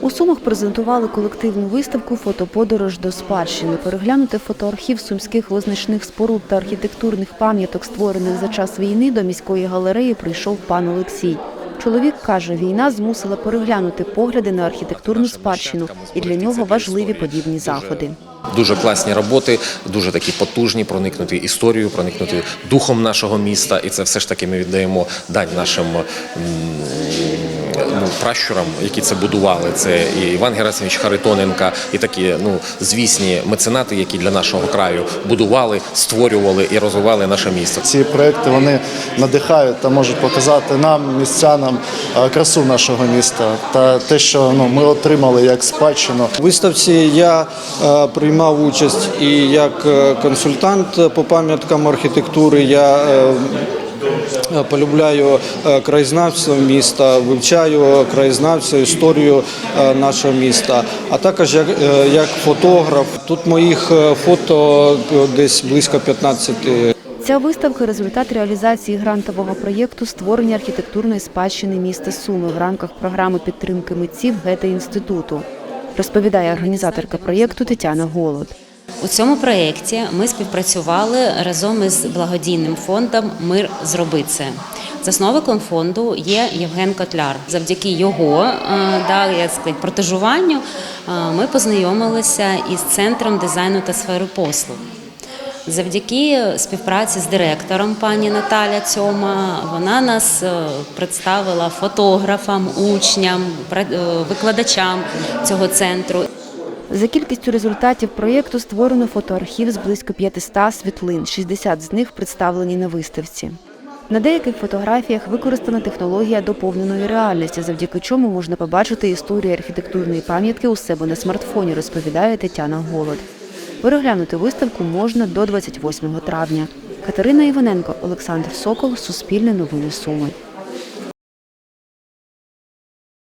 У Сумах презентували колективну виставку Фотоподорож до спадщини. Переглянути фотоархів сумських визначних споруд та архітектурних пам'яток, створених за час війни, до міської галереї прийшов пан Олексій. Чоловік каже, війна змусила переглянути погляди на архітектурну спадщину, і для нього важливі подібні заходи. Дуже класні роботи, дуже такі потужні, проникнути історією, проникнути духом нашого міста. І це все ж таки ми віддаємо дань нашим ну, пращурам, які це будували. Це і Іван Герасимович Харитоненка, і такі ну звісні меценати, які для нашого краю будували, створювали і розвивали наше місто. Ці проекти вони надихають та можуть показати нам, містянам, е, красу нашого міста та те, що ну, ми отримали як спадщину. У виставці я е, приймав участь і як е, консультант по пам'яткам архітектури. Я полюбляю е, краєзнавство міста, вивчаю краєзнавство, історію е, нашого міста, а також як, е, як фотограф. Тут моїх е, фото е, десь близько 15. Ця виставка результат реалізації грантового проєкту створення архітектурної спадщини міста Суми в рамках програми підтримки митців Гете інституту. Розповідає організаторка проєкту Тетяна Голод. У цьому проєкті ми співпрацювали разом із благодійним фондом Мир зроби це. Засновником фонду є Євген Котляр. Завдяки його е, да, як сказати, протежуванню е, ми познайомилися із центром дизайну та сфери послуг. Завдяки співпраці з директором пані Наталя Цьома вона нас е, представила фотографам, учням, викладачам цього центру. За кількістю результатів проєкту створено фотоархів з близько 500 світлин, 60 з них представлені на виставці. На деяких фотографіях використана технологія доповненої реальності, завдяки чому можна побачити історію архітектурної пам'ятки у себе на смартфоні, розповідає Тетяна Голод. Переглянути виставку можна до 28 травня. Катерина Іваненко, Олександр Сокол, Суспільне новини Суми.